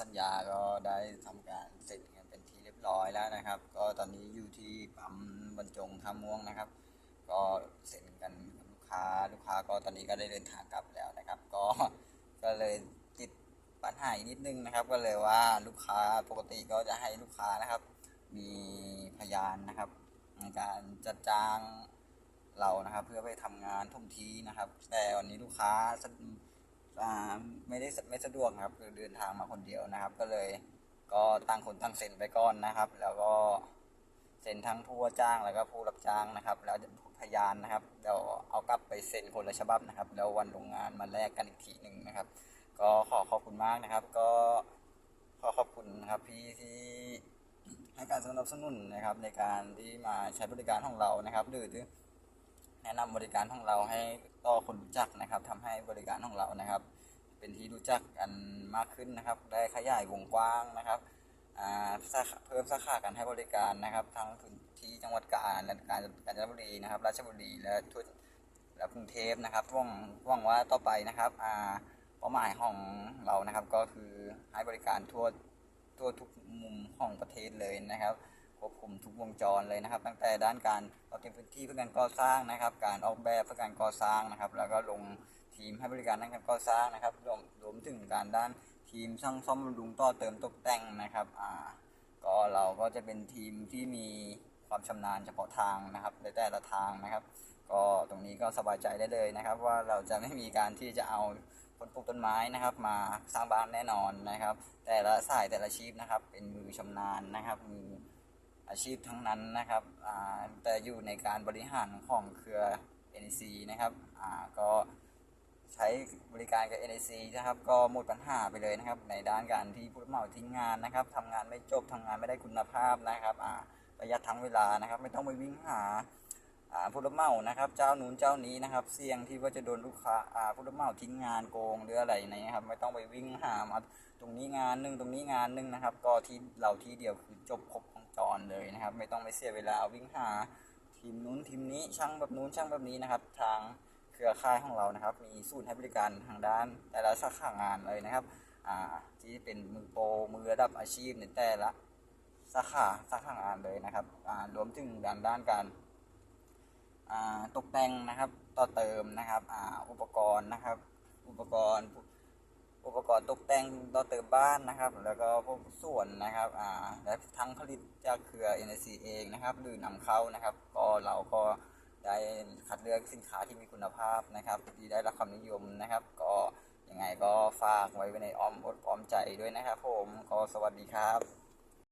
สัญญาก็ได้ทำการเสร็จกันเป็นที่เรียบร้อยแล้วนะครับ ก็ตอนนี้อยู่ที่ปั๊มบรรจงท่าม่วงนะครับ ก็เซ็นกันกับลูกค้าลูกค้าก็ตอนนี้ก็ได้เดินทางกลับแล้วนะครับ ก็ก็เลยติดปัญหาอีกนิดนึงนะครับ ก็เลยว่าลูกค้าปกติก็จะให้ลูกค้านะครับ มีพยานนะครับ ในการจัดจ้างเรานะครับ เพื่อไปทำงานทุ่มทีนะครับ แต่วันนี้ลูกค้า ไม่ได้ไม่สะดวกครับคือเดินทางมาคนเดียวนะครับ ก็เลยก็ตั้งคนตั้งเซ็นไปก่อนนะครับ แล้วก็เซ็นทั้งผู้ว่าจ้างแล้วก็ผู้รับจ้างนะครับ แล้วพยานนะครับเดี๋ยวเอากลับไปเซ็นคนละฉบับนะครับ แล้ววันลงงานมาแลกกันอีกทีหนึ่งนะครับ ก็ขอขอบคุณมากนะครับ ก็ขอขอบคุณนะครับพี่ที่ให้การสนับสนุนนะครับในการที่มาใช้บริการของเรานะครับหรือ แนะนำบริการของเราให้ต่อคนรู้จักนะครับทำให้บริการของเรานะครับ เป็นที่รู้จักกันมากขึ้นนะครับ ได้ขยายวงกว้างนะครับเพิ่มสาขาการให้บริการนะครับ ทั้งพื้นที่จังหวัดกาญและการกาญจนบุรีนะครับ ราชบุรีและทั่วและกรุงเทพนะครับหวังหวังว่าต่อไปนะครับเป้าหมายของเรานะครับก็คือให้บริการทั่วทั่วทุกมุมของประเทศเลยนะครับ ควบคุมทุกวงจรเลยนะครับ ตั้งแต่ด้านการเราเตรียมพื้นที่เพื่อการก่อสร้างนะครับ การออกแบบเพื่อการก่อสร้างนะครับ แล้วก็ลงทีมให้บริการด้านการก่อสร้างนะครับรวมรวมถึงการด้านทีมช่างซ่อมบำรุงต่อเติมตกแต่งนะครับอ่าก็เราก็จะเป็นทีมที่มีความชำนาญเฉพาะทางนะครับในแต่ละทางนะครับ ก็ตรงนี้ก็สบายใจได้เลยนะครับ ว่าเราจะไม่มีการที่จะเอาคนปลูกต้นไม้นะครับ มาสร้างบ้านแน่นอนนะครับ แต่ละสายแต่ละชีพนะครับ เป็นมือชำนาญนะครับมือ อาชีพทั้งนั้นนะครับแต่อยู่ในการบริหารของเครือ NEC นะครับก็ใช้บริการกับ NEC นะครับ ก็หมดปัญหาไปเลยนะครับ ในด้านการที่ผู้รับเหมาทิ้งงานนะครับทำงานไม่จบทำงานไม่ได้คุณภาพนะครับประหยัดทั้งเวลานะครับ ไม่ต้องไปวิ่งหา ผู้รับเหมานะครับ เจ้านู้นเจ้านี้นะครับ เสี่ยงที่ว่าจะโดนลูกค้าอ่าผู้รับเหมาทิ้งงานโกงหรืออะไรนะครับ ไม่ต้องไปวิ่งหามาตรงนี้งานหนึ่งตรงนี้งานหนึ่งนะครับ ก็ที่เราที่เดียวคือจบครบวงจรเลยนะครับ ไม่ต้องไปเสียเวลาวิ่งหาทีมนู้นทีมนี้ช่างแบบนู้นช่างแบบนี้นะครับ ทางเครือข่ายของเรานะครับ มีศูนย์ให้บริการทางด้านแต่ละสาขางานเลยนะครับอ่าที่เป็นมือโปรมือระดับอาชีพในแต่ละสาขาสาขางานเลยนะครับอ่ารวมถึงด้านด้านการ ตกแต่งนะครับ ต่อเติมนะครับออุปกรณ์นะครับ อุปกรณ์ อุปกรณ์ตกแต่งต่อเติมบ้านนะครับ แล้วก็พวกส่วนนะครับและทั้งผลิตจากเครือ NIC เองนะครับ หรือนำเข้านะครับ ก็เราก็ได้คัดเลือกสินค้าที่มีคุณภาพนะครับ ที่ได้รับความนิยมนะครับ ก็ยังไงก็ฝากไว้ในอ้อมอกอ้อมใจด้วยนะครับ ผมก็สวัสดีครับ